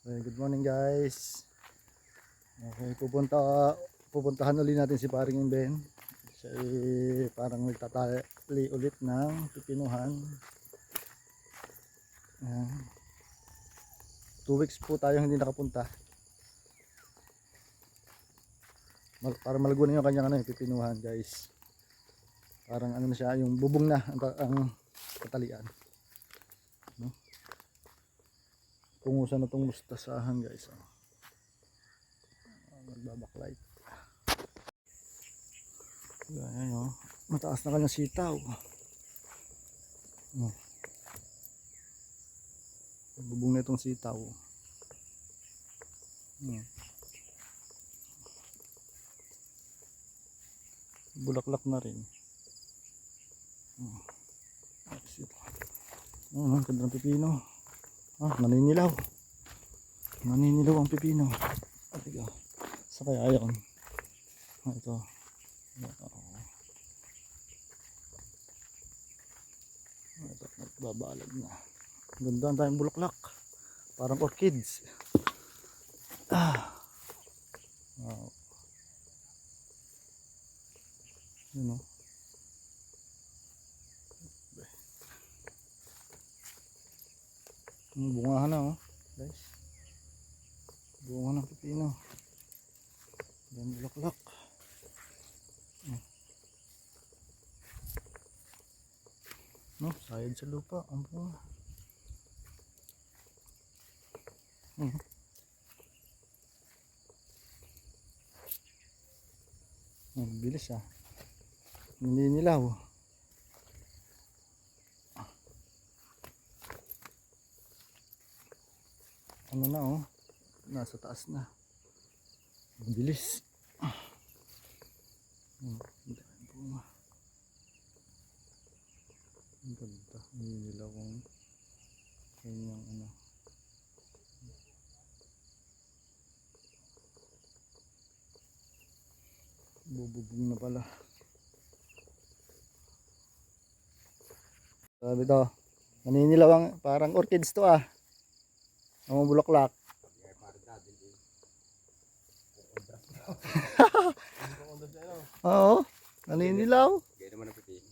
Okay, good morning guys. Okay, pupunta pupuntahan uli natin si paring Ben. Siya parang nagtatali ulit ng pipinuhan. Ayan. Two weeks po tayo hindi nakapunta. Mal para malago na yung kanyang ano, pipinuhan guys. Parang ano na siya, yung bubong na ang, ang katalian. No? Tungusan na itong mustasahan guys. Oh. Ah, Nagbabaklight. Ayan oh. Mataas na kanyang sitaw. Oh. Bubong na itong sitaw. Oh. Bulaklak na rin. Oh. Ayos ito. Oh, ang ganda ng pipino. Ah, naninilaw. Naninilaw ang pipino. At ikaw. Sa kaya yun? Ah, ito. Ah, Ito, nagbabalag na. Ganda ang tayong bulaklak. Parang orchids. Ah. Wow. Yun o. Ang bungahan na oh. Guys. Bunga ng pipino. Yan bulaklak. Oh. No, sayad sa lupa. Ang bunga. Hmm. Bilis ah. Naninilaw. Ano na oh. Nasa taas na. Bilis. Hmm, ang dami bunga. ang ganda. Ninilaw ang kanyang ano. Bububog na pala. Sabi to. Naninilaw ang parang orchids to ah mga bulaklak. Oo, naninilaw. Gaya naman ang pipin.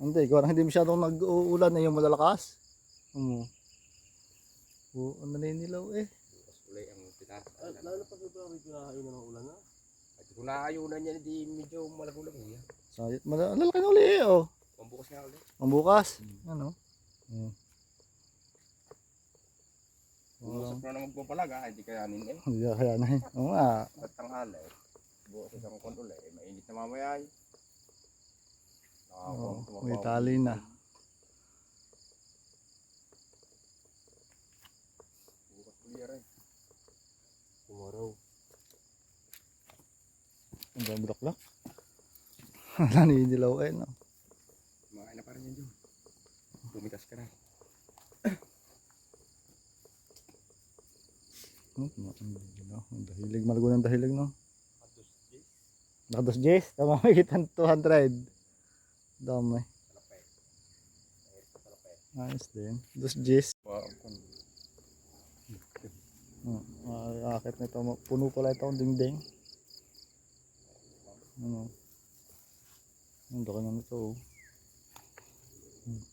Hindi, kung hindi masyadong nag-uulan na yung malalakas. Um, Oo, naninilaw eh. Bukas ulay ang pitas. Lalo pag ito may pinakain na ng ulan na. At kung naayunan yan, hindi medyo malagulag niya. Sayot, malalaki na uli eh, oh. Pambukas nga ulit. Ang bukas. Ano? Mm. Bukas na na magpapalag ha, hindi kayanin eh. Hindi na kaya na eh. Oo nga. At tanghal eh. Bukas isang kon ulit, eh, mainit na mamaya eh. Oo, Nakakawang may tali na. Bukas ulit rin. Tomorrow. Ang dami bulaklak. naninilaw eh, no? Makain na pa rin yan dyan. Bumitas ka na. Hmm, naninilaw. Ang dahilig, malago ng dahilig, no? Nakados Jess, tama may kitan 200. Dami. Ayos din. Dos kon. Hmm. Uh, akit na ito. Puno pala ito ang dingding. Ano? Ang laki na nito. oh. Hmm.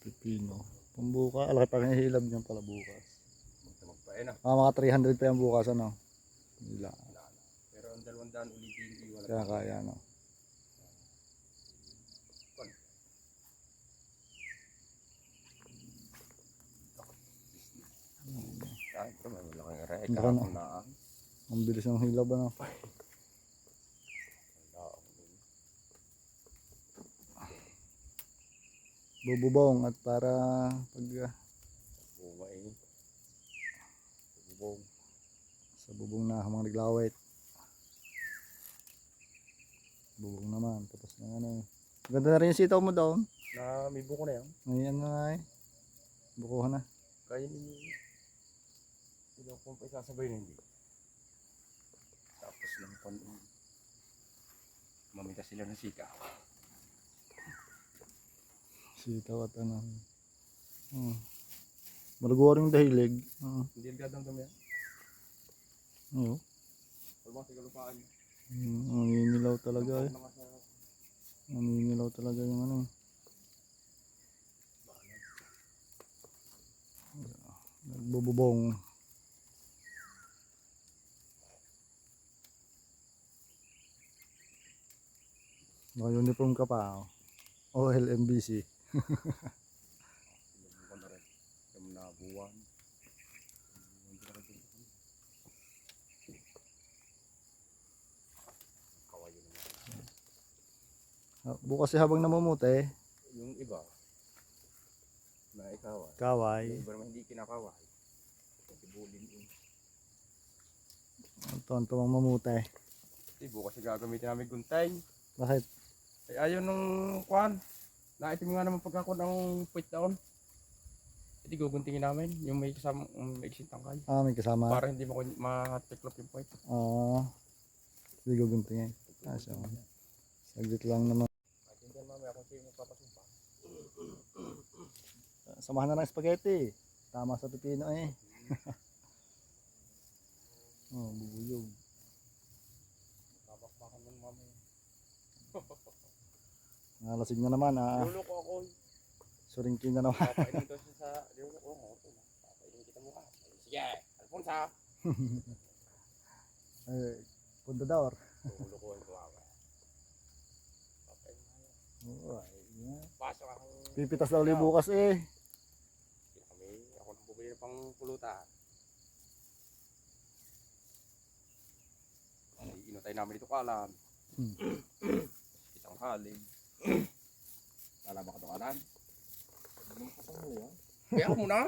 Pipino. Pambuka. Alaki pa rin hilab niyan pala bukas. Eh na. Ah, mga 300 pa yan bukas ano. Wala na. Pero ang dalawang daan ulit hindi wala. Kaya kaya ano. Kahit ito, may malaking ere. Ang Kahapon ganda. na ah. Ang bilis ng hilab ano. Wala. Bububong at para pag ah, Buwa eh. Bubong. sa bubong na mga naglawit. Bubong naman. Tapos na ano. Ganda na rin yung sitaw mo doon. Na may buko na yan. Ngayon na nga eh. Bukuhan na. Kaya ni Sino kung pa isasabay na hindi. Tapos lang kung mamita sila ng sika. Sitaw at ano. Hmm. Malago rin dahilig. Oo. Hindi ang gadam yan. Oo. Pag mga sigalupaan. Mm, Naninilaw talaga eh. Naninilaw talaga yung ano. Nagbububong. Naka-uniform ka pa. Oh. OLMBC. Sinubukan na rin. Yung nabuwan. Hindi na rin din. Kawayo naman. Ah, Bukas si habang namumute, Yung iba, na ikaw ah. kaway. Yung iba naman hindi kinakaway. Ibulin yun. Ang tonto ang mamute. Eh, bukas yung gagamitin namin guntay. Bakit? Eh, ayaw nung kwan. Naitim nga naman pagkakon ng puwit doon. Hindi guguntingin namin yung may kasama, yung may tangkay. Ah, may kasama. Para hindi mo ma-tiklop yung puwit. Oo. Hindi ko guntingin. Ah, so, saglit lang naman. Sino magpapasumpa. Samahan na ng spaghetti. Tama sa pipino eh. oh, bubuyog. Kapakpakan ng mamaya. Nalasig na naman ah. Luloko ako. Suringkin na naman. Papainin daw siya sa luloko. Oh, na. Papainin kita mukha. Sige, Alfonsa. Eh, pundador. Luloko ang kawawa. Papainin nga yan. Oh, ay, yeah. Pasok ako. Pipitas na ulit bukas eh. Kami, ako nang bumili ng pang pulutan. Ay, inutay namin dito kalan. Hmm. Isang haling. Lalaba ka ito kalan. Kaya ako muna.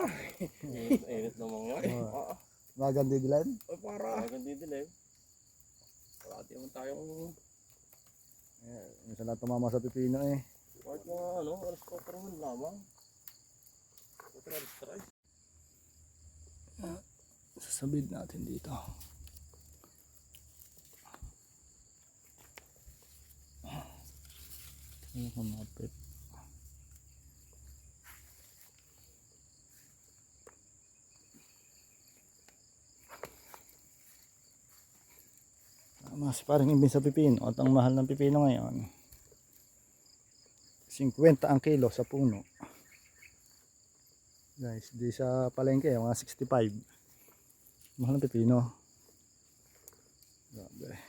Init naman nga. Oo. Magandi dilan. Ay, para. Talagang didilim. Wala din naman tayong Eh, minsan na tumama sa pipino eh. Kahit mga ano, alas 4 naman lamang. Ito na strike. Sasabid natin dito. Ano kumapit? Tama si parang imbin sa pipino at ang mahal ng pipino ngayon 50 ang kilo sa puno guys di sa palengke mga 65 Mahal ng pipino. Grabe.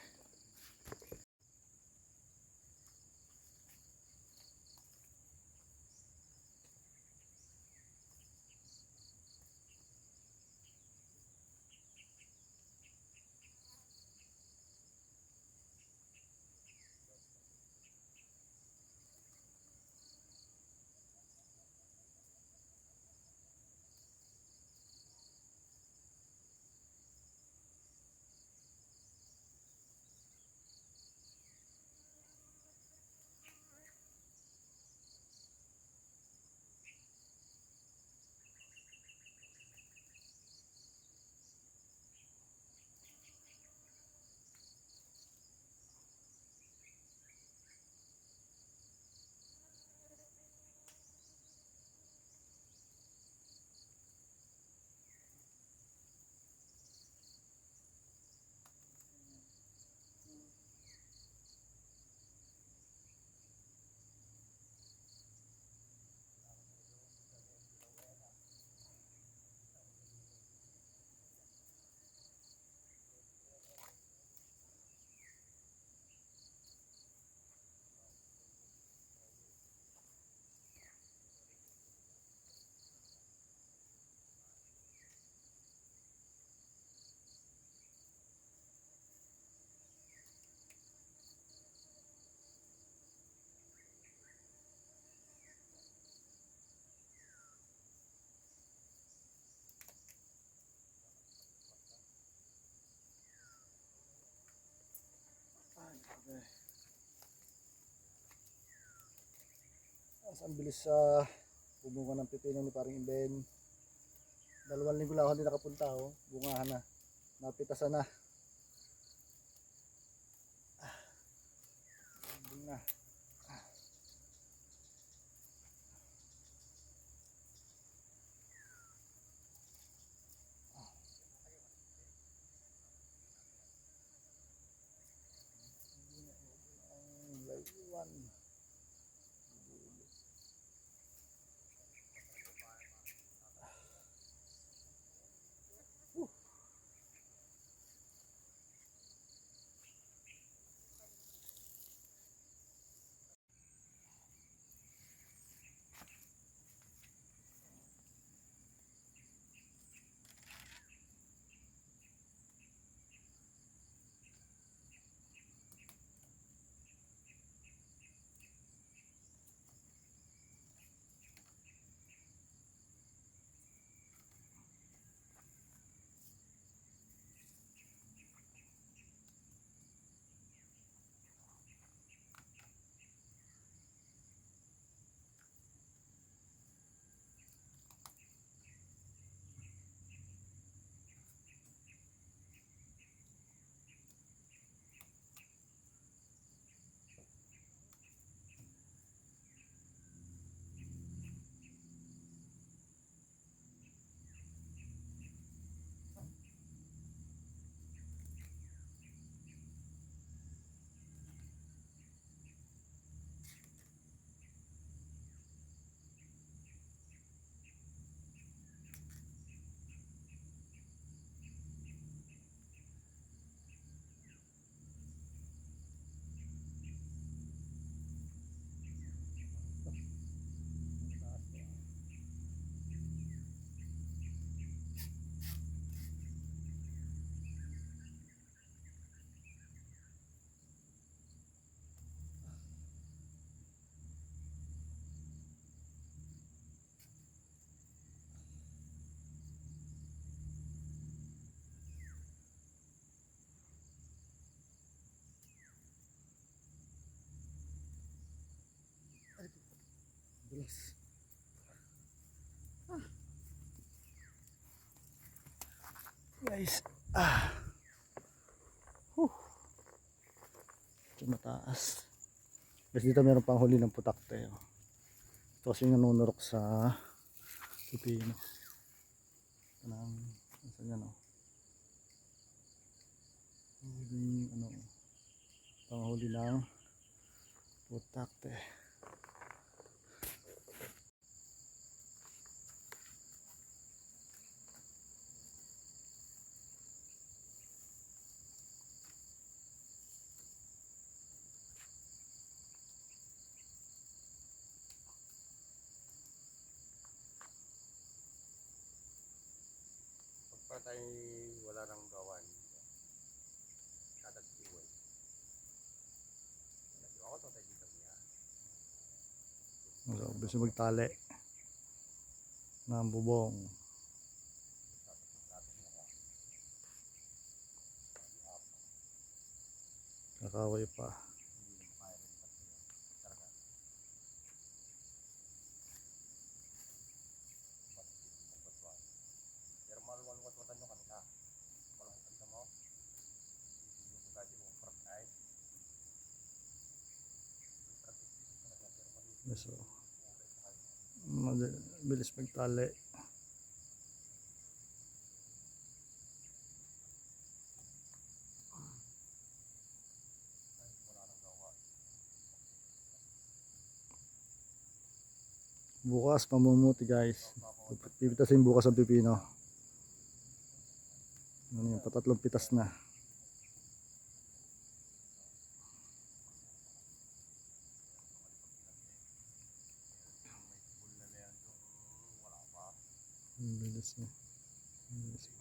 Mas ang bilis sa uh, bumunga ng pipino ni paring Imben. Dalawang linggo lang ako hindi nakapunta oh. Bungahan na. Napitasan na. Ah. Bunga. Ah. Ah. One. Naman. Bilis. Guys. Ah. Huh. Mataas. Guys, dito meron pang huli ng putakte. Oh. Ito kasi yung nanunurok sa pipino. Ang, saan yan. Huli, ano, panghuli ng putakte. Pagka tayo wala nang gawan, katagsiwan. Ako to tayo dito niya. So, gusto magtali ng bubong. Kakaway pa. Pero mabilis magtali. Bukas pamumuti guys. Pipitasin bukas ang pipino. Ano yun, patatlong pitas na. Let's.